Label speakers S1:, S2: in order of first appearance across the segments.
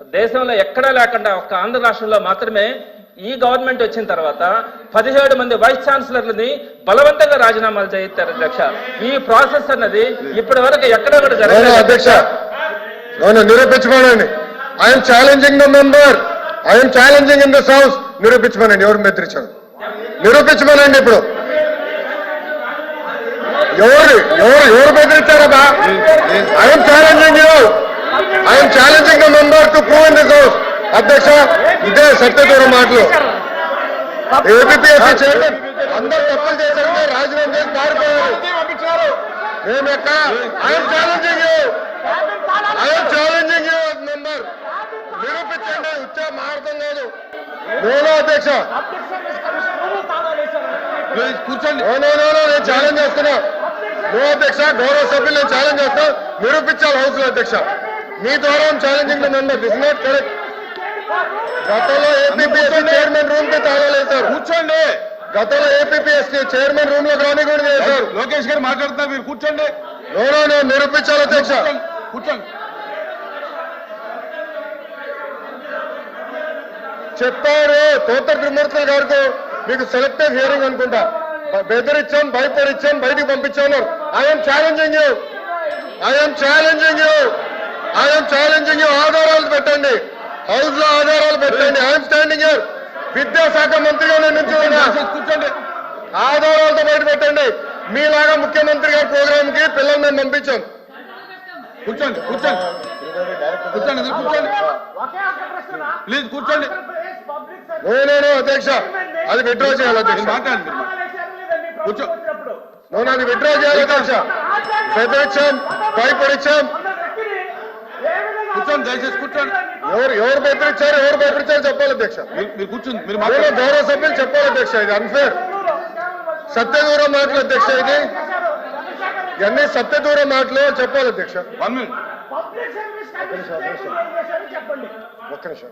S1: దేశంలో ఎక్కడా లేకుండా ఒక్క ఆంధ్ర రాష్ట్రంలో మాత్రమే ఈ గవర్నమెంట్ వచ్చిన తర్వాత పదిహేడు మంది వైస్ ఛాన్సలర్లని బలవంతంగా రాజీనామాలు చేయిస్తారు అధ్యక్ష. ఈ ప్రాసెస్ అన్నది ఇప్పటి వరకు ఎక్కడ కూడా
S2: అవును
S1: జరగలేదు
S2: అధ్యక్ష? నిరూపించుకోనండి. I'm challenging the member I'm challenging in this house నిరూపించుకోనండి ఎవరు బెదిరించారు? నిరూపించుకోనండి ఇప్పుడు. ఎవరు ఎవరు ఎవరు బెదిరించారబ్బా? I'm challenging you I'm challenging the member to prove in this house అధ్యక్ష ఇదే సత్యదూరం మాటలు. ఏపీఎస్సీ చైర్మన్ అందరు తప్పులు చేశారంటే రాజీనామా చేసి పారిపోయారు. మేము ఎక్కడ? I'm challenging you I'm challenging you member నిరూపించండి ఉచ్చ మారతం కాదు నేను అధ్యక్ష.
S3: కూర్చోండి.
S2: నేను ఛాలెంజ్ చేస్తున్నా. నో అధ్యక్ష గౌరవ సభ్యులు నేను ఛాలెంజ్ చేస్తా నిరూపించాలి హౌస్లో అధ్యక్ష. మీ ద్వారా challenging the member this not correct గతంలో ఏపీఎస్సీ చైర్మన్ రూమ్కి తాళాలేశారు
S3: కూర్చోండి.
S2: గతంలో ఏపీఎస్సీ చైర్మన్ రూమ్లో రాని కూడా చేశారు
S3: లోకేష్ గారు మాట్లాడుతున్నారు మీరు కూర్చోండి.
S2: నో నో నో నిరూపించాలి అధ్యక్ష.
S3: కూర్చోండి.
S2: చెప్పారు తోట త్రిమూర్తుల గారికి మీకు సెలెక్టివ్ హియరింగ్ అనుకుంటా. బ- బెదిరించాం భయపడిచ్చాం బయటికి పంపించాను I'm challenging you I'm challenging you I'm challenging ఆధారాలు పెట్టండి. హౌస్లో ఆధారాలు పెట్టండి. ఐఎమ్ స్టాండింగ్ విద్యాశాఖ మంత్రిగా నేను
S3: కూర్చోండి.
S2: ఆధారాలతో బయట పెట్టండి. మీలాగా ముఖ్యమంత్రి గారి ప్రోగ్రామ్కి పిల్లల్ని మేము పంపించాం.
S3: కూర్చోండి కూర్చోండి. కూర్చోండి కూర్చోండి. ప్లీజ్ కూర్చోండి.
S2: నో నో నో అధ్యక్ష. అది విత్డ్రా చేయాలి అధ్యక్ష.
S3: కూర్చో.
S2: నో అది విత్డ్రా చేయాలి అధ్యక్ష. బెదిరించాం భయపడిచ్చాం
S3: కూర్చోండి దయచేసి కూర్చోండి.
S2: ఎవరు ఎవరు బెదిరించారు ఎవరు బెదిరించారు చెప్పాలి అధ్యక్ష.
S3: మీరు కూర్చోండి మీరు
S2: ఎవరో
S3: మాట్లాడండి
S2: గౌరవ సభ్యులు చెప్పాలి అధ్యక్ష ఇది అన్ఫేర్ సత్యదూరం మాటలు అధ్యక్ష ఇది. ఇవన్నీ సత్యదూరం మాటలు చెప్పాలి అధ్యక్ష.
S3: One minute.
S2: ఒక్క నిమిషం.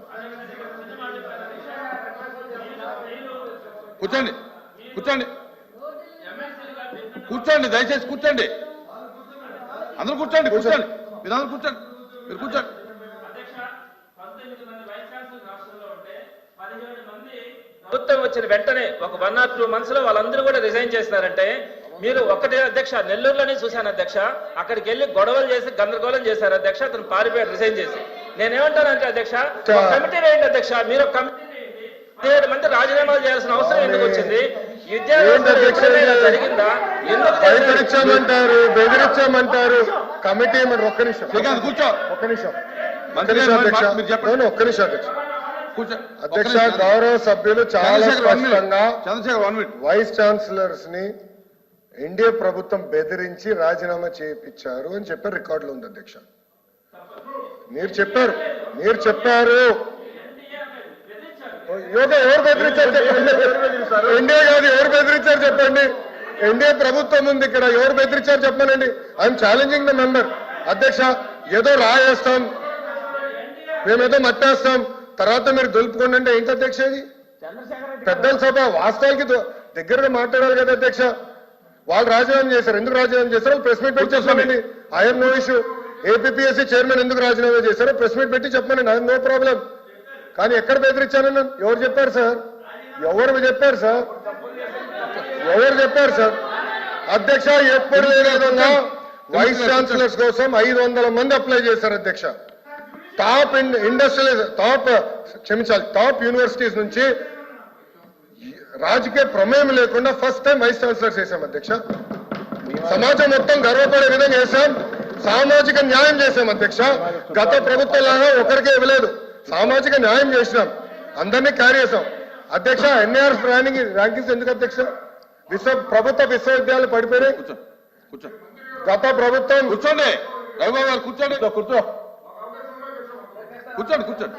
S3: కూర్చోండి. కూర్చోండి. కూర్చోండి దయచేసి కూర్చోండి. అందరూ కూర్చోండి కూర్చోండి. మీరు అందరూ కూర్చోండి. మీరు కూర్చోండి.
S1: ప్రభుత్వం వచ్చిన వెంటనే ఒక వన్ ఆర్ టూ మంత్స్లో వాళ్ళందరూ కూడా రిజైన్ చేస్తారంటే మీరు ఒకటే అధ్యక్ష నెల్లూరులోనే చూశాను అధ్యక్ష అక్కడికి వెళ్ళి గొడవలు చేసి గందరగోళం చేశారు అధ్యక్ష అతను పారిపోయాడు రిజైన్ చేసి. నేనేమంటానంటే అధ్యక్ష కమిటీ వేయండి అధ్యక్ష మీరు ఒక కమిటీ. పదిహేడు మంది రాజీనామాలు చేయాల్సిన అవసరం ఎందుకు వచ్చింది? విద్యా? జరిగిందా?
S2: బెదిరించామంటారు. కమిటీ ఒక్క నిమిషం.
S3: కూర్చో.
S2: ఒక్క నిమిషం. ఒక్క
S3: మంత్రి
S2: నిమిషం అధ్యక్ష. ఒక్క నిమిషం అధ్యక్ష. అధ్యక్ష. గౌరవ సభ్యులు చాలా స్పష్టంగా వైస్ ఛాన్సలర్స్ని ఎన్డీఏ ప్రభుత్వం బెదిరించి రాజీనామా చేయించారు అని చెప్పి రికార్డులో ఉంది అధ్యక్ష. మీరు చెప్పారు. మీరు చెప్పారు. యోగా ఎవరు బెదిరించారు చెప్పండి. ఎన్డీఏ కాదు ఎవరు బెదిరించారు చెప్పండి. ఎన్డీఏ ప్రభుత్వం ఉంది ఇక్కడ ఎవరు బెదిరించారు చెప్పానండి. ఐఎమ్ ఛాలెంజింగ్ ద మెంబర్ అధ్యక్ష ఏదో రాయేస్తాం. మేమేదో మట్టేస్తాం. తర్వాత మీరు దులుపుకోండి అంటే ఏంటి అధ్యక్ష ఇది? పెద్దల సభ వాస్తవానికి దో- దగ్గరగా మాట్లాడాలి కదా అధ్యక్ష. వాళ్ళు రాజీనామా చేశారు. ఎందుకు రాజీనామా చేశారు? ప్రెస్ మీట్ పెట్టి చెప్పండి I'm no issue. APSC chairman ఎందుకు రాజీనామా చేశారో ప్రెస్ మీట్ పెట్టి చెప్పండి ఐఎమ్ నో ప్రాబ్లం. కానీ ఎక్కడ బెదిరించానని ఎవరు చెప్పారు సార్? ఎవరు చెప్పారు సార్? ఎవరు చెప్పారు సార్? అధ్యక్ష ఎప్పుడు లేని విధంగా వైస్ ఛాన్సలర్స్ కోసం ఐదు వందల మంది అప్లై చేశారు అధ్యక్ష. టాప్ ఇండస్ట్రియల్ టాప్ క్షమించాలి టాప్ యూనివర్సిటీస్ నుంచి రాజకీయ ప్రమేయం లేకుండా ఫస్ట్ టైం వైస్ ఛాన్సలర్స్ చేశాం అధ్యక్ష. సమాజం మొత్తం గర్వపడే విధంగా చేశాం. సామాజిక న్యాయం చేశాం అధ్యక్ష. గత ప్రభుత్వం లాగా ఒకరికే ఇవ్వలేదు. సామాజిక న్యాయం చేసినాం. అందరినీ క్యారీ చేశాం. అధ్యక్ష ఎన్ఏఆర్ ర్యాంకింగ్ ర్యాంకింగ్స్ ఎందుకు అధ్యక్ష? విశ్వ ప్రభుత్వ విశ్వవిద్యాలయాలు పడిపోయినాయి.
S3: కూర్చో కూర్చో.
S2: గత ప్రభుత్వం
S3: కూర్చోండి. రవిబాబు గారు కూర్చోండి. కూర్చో. కూర్చోండి కూర్చోండి.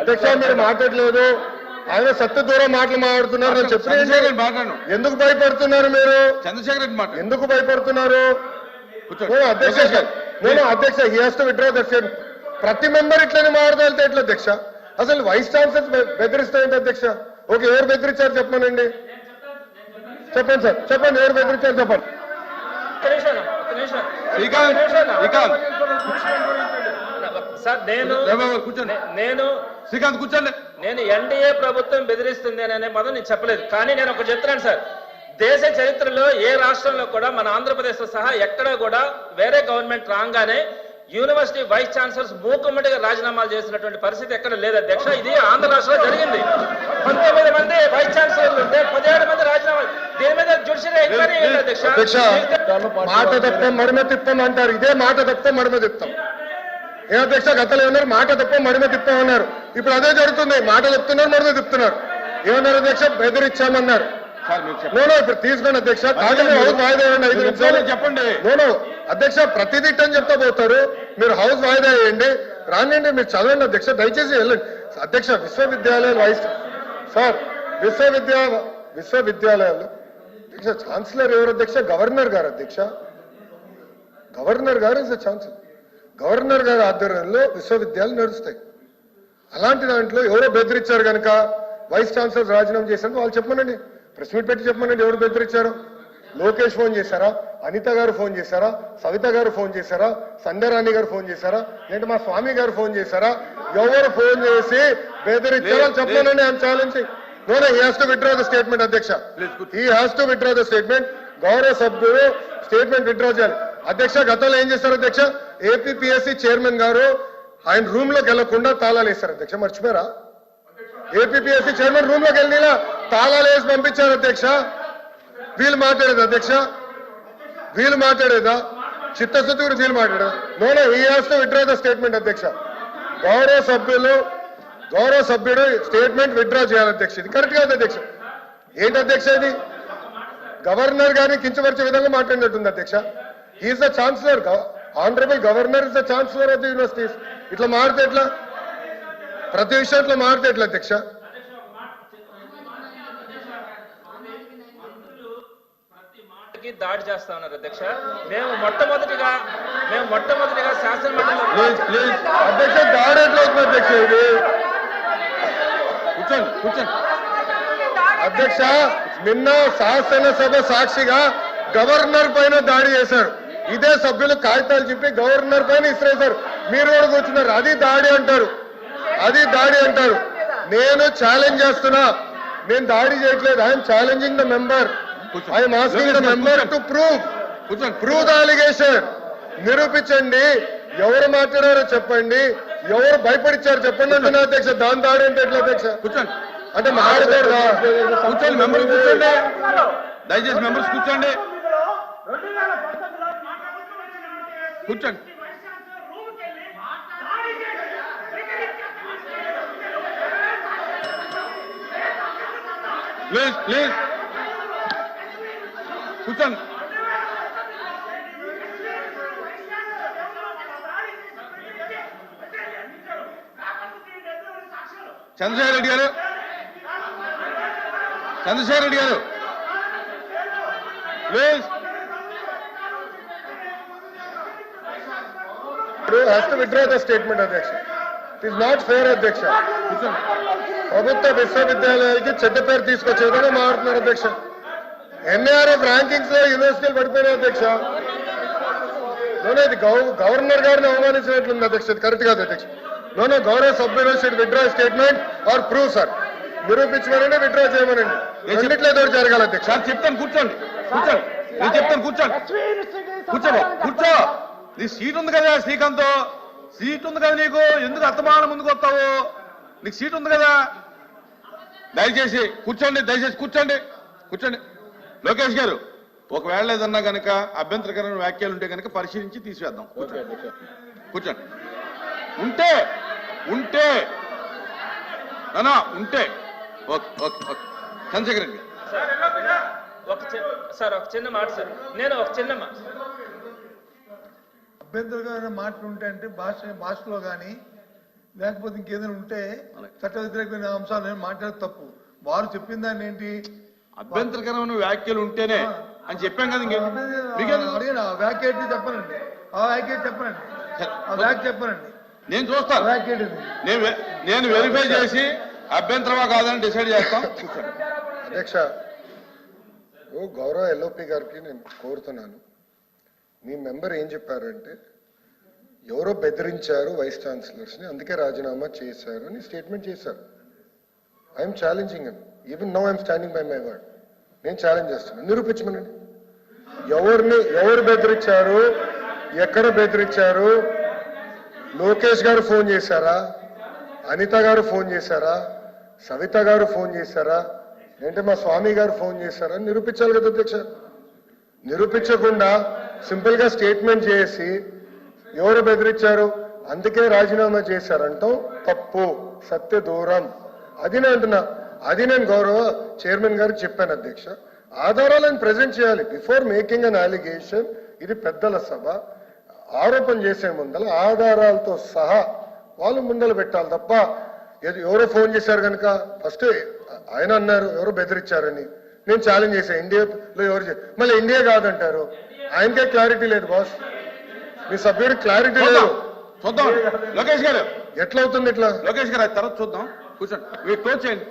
S2: అధ్యక్ష మీరు మాట్లాడలేదు. ఆయన సత్య దూరం మాటలు మాట్లాడుతున్నారు. నేను చెప్పిన ఎందుకు భయపడుతున్నారు మీరు?
S3: చంద్రశేఖర్ రెడ్డి మాట్లాడు.
S2: ఎందుకు భయపడుతున్నారు? అధ్యక్ష నేను అధ్యక్ష he has to withdraw that ప్రతి మెంబర్ ఇట్లనే మాట్లాడితే ఎట్లా అధ్యక్ష? అసలు వైస్ ఛాన్సలర్ బెదిరిస్తాయంటే అధ్యక్ష? ఓకే ఎవరు బెదిరించారు చెప్పమనండి? చెప్పండి సార్ చెప్పండి ఎవరు బెదిరించారు చెప్పండి.
S3: శ్రీకాంత్ శ్రీకాంత్.
S1: సార్ నేను
S3: కూర్చోండి.
S1: నేను
S3: శ్రీకాంత్ కూర్చోండి.
S1: నేను ఎన్డీఏ ప్రభుత్వం బెదిరిస్తుంది అనే పదం నేను చెప్పలేదు. కానీ నేను ఒక చెప్తున్నాను సార్. దేశ చరిత్రలో ఏ రాష్ట్రంలో కూడా మన ఆంధ్రప్రదేశ్ సహా ఎక్కడా కూడా వేరే గవర్నమెంట్ రాగానే యూనివర్సిటీ వైస్ ఛాన్సలర్స్ మూకుమ్మడిగా రాజీనామాలు చేసినటువంటి పరిస్థితి ఎక్కడ లేదు. అధ్యక్ష ఇది ఆంధ్ర రాష్ట్రంలో జరిగింది. పంతొమ్మిది మంది వైస్ ఛాన్సలర్లు ఉంటే పదిహేడు మంది రాజీనామాలు దీని మీద జ్యుడిషియల్ ఎంక్వైరీ అధ్యక్ష?
S2: మాట తప్ప మడమ తిప్పం అంటారు. ఇదే మాట తప్ప మడమ తిప్పాం. ఏ అధ్యక్ష? గతంలో ఏమన్నారు? మాట తప్ప మడమ తిప్పాం అన్నారు ఇప్పుడు అదే జరుగుతుంది. మాట చెప్తున్నారు మడమ తిప్పుతున్నారు. ఏమన్నారు అధ్యక్ష? నోనో ఇప్పుడు తీసుకోండి అధ్యక్ష. హౌస్ వాయిదా వేయండి ఐదు నిమిషాలు?
S3: చెప్పండి.
S2: నోనో అధ్యక్ష ప్రతిదీ అని చెప్తా పోతారు. మీరు హౌస్ వాయిదా వేయండి. రానండి మీరు చదవండి అధ్యక్ష. దయచేసి వెళ్ళండి. అధ్యక్ష విశ్వవిద్యాలయాలు వైస్ సార్ విశ్వవిద్యా విశ్వవిద్యాలయాలు. అధ్యక్ష ఛాన్సలర్ ఎవరు అధ్యక్ష? గవర్నర్ గారు అధ్యక్ష. గవర్నర్ గారు ఇస్ ఛాన్సలర్. గవర్నర్ గారి ఆధ్వర్యంలో విశ్వవిద్యాలయాలు నడుస్తాయి. అలాంటి దాంట్లో ఎవరో బెదిరించారు కనుక వైస్ ఛాన్సలర్ రాజీనామా చేశారు వాళ్ళు చెప్పమనండి. ప్రెస్ మీట్ పెట్టి చెప్పమనండి ఎవరు బెదిరించారు. లోకేష్ ఫోన్ చేశారా? అనిత గారు ఫోన్ చేశారా? సవిత గారు ఫోన్ చేశారా? సంధ్యారాణి గారు ఫోన్ చేశారా? లేదంటే మా స్వామి గారు ఫోన్ చేశారా? ఎవరు ఫోన్ చేసి బెదిరించారో చెప్పమనండి I'm challenging. No no he has to withdraw the statement అధ్యక్ష.
S3: ఈ good.
S2: He has to withdraw the statement గౌరవ సభ్యుడు స్టేట్మెంట్ విత్డ్రా చేయాలి. అధ్యక్ష గతంలో ఏం చేశారు అధ్యక్ష? ఏపీపీఎస్సీ చైర్మన్ గారు ఆయన రూమ్లోకి వెళ్ళకుండా తాళాలు వేశారు అధ్యక్ష. మర్చిపోయారా? ఏపీపీఎస్సీ చైర్మన్ రూమ్లోకి వెళ్ళినా తాళాలు వేసి పంపించారు అధ్యక్ష. వీళ్ళు మాట్లాడేది అధ్యక్ష? వీళ్ళు మాట్లాడేదా? చిత్తశుద్ధి గురించి వీళ్ళు మాట్లాడేదా no no he has to withdraw the statement అధ్యక్ష. గౌరవ సభ్యులు గౌరవ సభ్యుడు స్టేట్మెంట్ విత్డ్రా చేయాలి అధ్యక్ష. ఇది కరెక్ట్ కాదు అధ్యక్ష. ఏంటి అధ్యక్ష ఇది? గవర్నర్ గారిని కించపరిచే విధంగా మాట్లాడినట్టుంది అధ్యక్ష. Is the chancellor honourable governor is the chancellor of the universities ఇట్లా మారితే ఎట్లా? ప్రతి విషయంలో మారితే ఎట్లా అధ్యక్ష?
S1: దాడి చేస్తా ఉన్నారు అధ్యక్ష. మేము మొట్టమొదటిగా మేము మొట్టమొదటిగా
S3: ప్లీజ్
S2: అధ్యక్ష దాడి ఎట్లా అవుతుంది అధ్యక్ష ఇది?
S3: కూర్చోండి కూర్చోండి.
S2: అధ్యక్ష నిన్న శాసనసభ సాక్షిగా గవర్నర్ పైన దాడి చేశారు. ఇదే సభ్యులు కాగితాలు చెప్పి గవర్నర్ పైన ఇసిరేశారు. మీరు కూడా కూర్చున్నారు. అది దాడి అంటారు. అది దాడి అంటారు. నేను ఛాలెంజ్ చేస్తున్నా. నేను దాడి చేయట్లేదు. I'm challenging the member I'm asking the member to prove
S3: కూర్చోండి
S2: ప్రూవ్ ద అలిగేషన్ నిరూపించండి. ఎవరు మాట్లాడారో చెప్పండి. ఎవరు భయపడిచ్చారు చెప్పండి అంటున్నా అధ్యక్ష. దాని దాడి అంటే ఎట్లా అధ్యక్ష?
S3: కూర్చోండి
S2: అంటే మాట్లాడదా
S3: కూర్చోండి మెంబర్స్ కూర్చోండి. దయచేసి మెంబర్స్ కూర్చోండి. కూర్చోండి. Please please. కూర్చోండి. Chandrasekhar Reddy garu. Chandrasekhar Reddy garu. Please.
S2: Has to withdraw the statement అధ్యక్ష ఇట్ ఇస్ నాట్ ఫేర్ అధ్యక్ష
S3: కూర్చోండి
S2: ప్రభుత్వ విశ్వవిద్యాలయాలకి చెడ్డ పేరు తీసుకొచ్చే విధంగా మారుతున్నారు అధ్యక్ష ఎన్ఏఆర్ఎఫ్ ర్యాంకింగ్స్లో యూనివర్సిటీలు పడిపోయినాయి అధ్యక్ష నోనో ఇది గవ- గవర్నర్ గారిని అవమానించినట్లుంది అధ్యక్ష ఇది కరెక్ట్ కాదు అధ్యక్ష నోనో గౌరవ సభ్యులు should withdraw statement or prove sir నిరూపించమనండి withdraw చేయమనండి. రెండిట్లో ఏదో ఒకటి జరగాలి అధ్యక్ష
S3: చెప్తాను కూర్చోండి. కూర్చోండి. నేను చెప్తాను కూర్చోండి. కూర్చో బాబు, కూర్చో. నీ సీట్ ఉంది కదా శ్రీకాంత్ సీట్ ఉంది కదా నీకు? ఎందుకు అత్తమానం ముందుకు వస్తావు? నీకు సీట్ ఉంది కదా? దయచేసి కూర్చోండి దయచేసి కూర్చోండి కూర్చోండి. లోకేష్ గారు ఒకవేళ ఏదన్నా కనుక అభ్యంతరకరమైన వ్యాఖ్యలు ఉంటే కనుక పరిశీలించి తీసివేద్దాం. కూర్చోండి. కూర్చోండి. ఉంటే ఉంటే. నానా ఉంటే. Okay okay okay. చంద్రశేఖర్
S1: చి- సార్ ఒక చిన్న మాట సార్. నేను ఒక చిన్న మా-
S4: అభ్యంతరకరమైన మాటలు ఉంటే అంటే భాష భాషలో కానీ లేకపోతే ఇంకేదైనా ఉంటే చట్ట వ్యతిరేకమైన అంశాలు ఏమైనా మాట్లాడేది తప్పు. వారు చెప్పిన దాన్ని ఏంటి?
S3: అభ్యంతరకరమైన వ్యాఖ్యలు ఉంటేనే అని చెప్పాం కదా?
S4: అడిగిన వ్యాఖ్య చెప్పనండి. ఆ వ్యాఖ్య చెప్పనండి. ఆ వ్యాఖ్య చెప్పనండి.
S3: నేను చూస్తాను
S4: వ్యాఖ్య?
S3: నేను నేను వెరిఫై చేసి అభ్యంతరమా కాదని డిసైడ్ చేస్తాం.
S2: అధ్యక్ష ఓ గౌరవ ఎల్ఓపి గారికి నేను కోరుతున్నాను. మీ మెంబర్ ఏం చెప్పారంటే ఎవరో బెదిరించారు వైస్ ఛాన్సలర్స్ని అందుకే రాజీనామా చేశారు అని స్టేట్మెంట్ చేశారు. ఐఎమ్ ఛాలెంజింగ్ అని even no I'm standing by my word నేను ఛాలెంజ్ చేస్తున్నాను. నిరూపించమనండి ఎవరిని ఎవరు బెదిరించారు? ఎక్కడ బెదిరించారు? లోకేష్ గారు ఫోన్ చేశారా? అనిత గారు ఫోన్ చేశారా? సవిత గారు ఫోన్ చేశారా? ఏంటి మా స్వామి గారు ఫోన్ చేశారా? నిరూపించాలి కదా అధ్యక్ష. నిరూపించకుండా సింపుల్గా స్టేట్మెంట్ చేసి ఎవరు బెదిరించారు? అందుకే రాజీనామా చేశారంటాం తప్పు సత్య దూరం. అది నేను అంటున్నా. అది నేను గౌరవ చైర్మన్ గారికి చెప్పాను అధ్యక్ష. ఆధారాలను ప్రజెంట్ చేయాలి. బిఫోర్ మేకింగ్ అన్ అలిగేషన్ ఇది పెద్దల సభ. ఆరోపణ చేసే ముందల ఆధారాలతో సహా వాళ్ళు ముందల పెట్టాలి తప్ప ఎవరో ఫోన్ చేశారు కనుక ఫస్ట్ ఆయన అన్నారు ఎవరో బెదిరించారని. నేను ఛాలెంజ్ చేశాను ఇండియాలో ఎవరు మళ్ళీ ఇండియా కాదంటారు. ఆయనకే క్లారిటీ లేదు బాస్ మీ సభ్యుడికి క్లారిటీ లేదు.
S3: చూద్దాం. లోకేష్ గారు.
S2: ఎట్లా అవుతుంది ఇట్లా?
S3: లోకేష్ గారు తర్వాత చూద్దాం. కూర్చోండి. మీరు క్లోజ్ చేయండి.